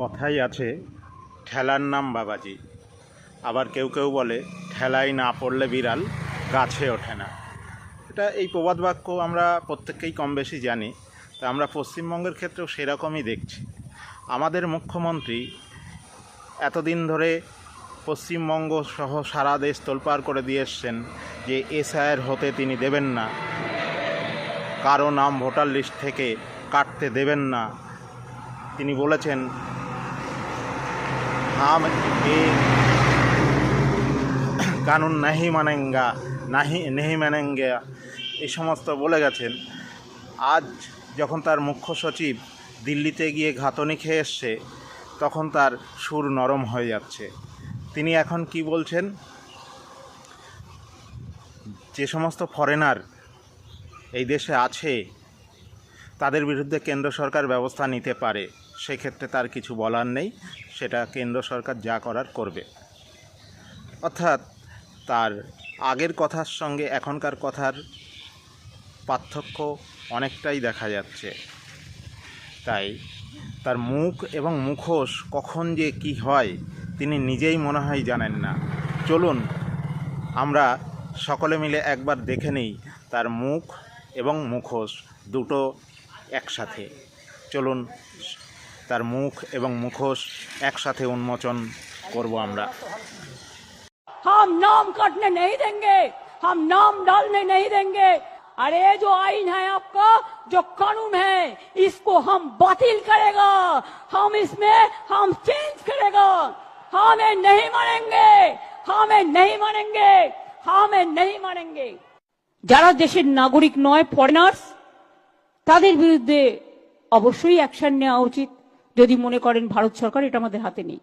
কথাই আছে, ঠেলার নাম বাবাজি। আবার কেউ কেউ বলে, ঠেলাই না পড়লে বিড়াল গাছে ওঠে না। এটা এই প্রবাদ বাক্য আমরা প্রত্যেককেই কম বেশি জানি, তা আমরা পশ্চিমবঙ্গের ক্ষেত্রেও সেরকমই দেখছি। আমাদের মুখ্যমন্ত্রী এতদিন ধরে পশ্চিমবঙ্গ সহ সারা দেশ তোলপাড় করে দিয়ে এসছেন যে এসআইয়ের হতে তিনি দেবেন না, কারও নাম ভোটার লিস্ট থেকে কাটতে দেবেন না। তিনি বলেছেন হাম এ কানুন নাহি মানেঙ্গা নাহি নেহি মানেঙ্গা এই সমস্ত বলে গেছেন আজ যখন তার মুখ্য সচিব দিল্লিতে গিয়ে ঘাতনি খেয়ে এসছে তখন তার সুর নরম হয়ে যাচ্ছে তিনি এখন কি বলছেন যে সমস্ত ফরেনার এই দেশে আছে, তাদের বিরুদ্ধে কেন্দ্র সরকার ব্যবস্থা নিতে পারে। সেক্ষেত্রে তার কিছু বলার নেই। সেটা কেন্দ্র সরকার যা করার করবে। অর্থাৎ তার আগের কথার সঙ্গে এখনকার কথার পার্থক্য অনেকটাই দেখা যাচ্ছে। তাই তার মুখ এবং মুখোশ কখন যে কি হয়, তিনি নিজেই মনে হয় জানেন না। চলুন, আমরা সকলে মিলে একবার দেখে নিই তার মুখ এবং মুখোশ দুটো একসাথে। চলুন তার মুখ এবং মুখোশ একসাথে উন্মোচন করব আমরা हम नाम काटने नहीं देंगे हम नाम डालने नहीं देंगे अरे ये जो आइन है आपका जो कानून है इसको हम बातिल करेगा हम इसमें हम चेंज करेगा हमें नहीं मानेंगे हमें नहीं मानेंगे हमें नहीं मानेंगे যারা দেশের নাগরিক নয় ফরেনার্স তাদের বিরুদ্ধে অবশ্যই অ্যাকশন নেওয়া উচিত যদি মনে করেন ভারত সরকার এটা আমাদের হাতে নেই।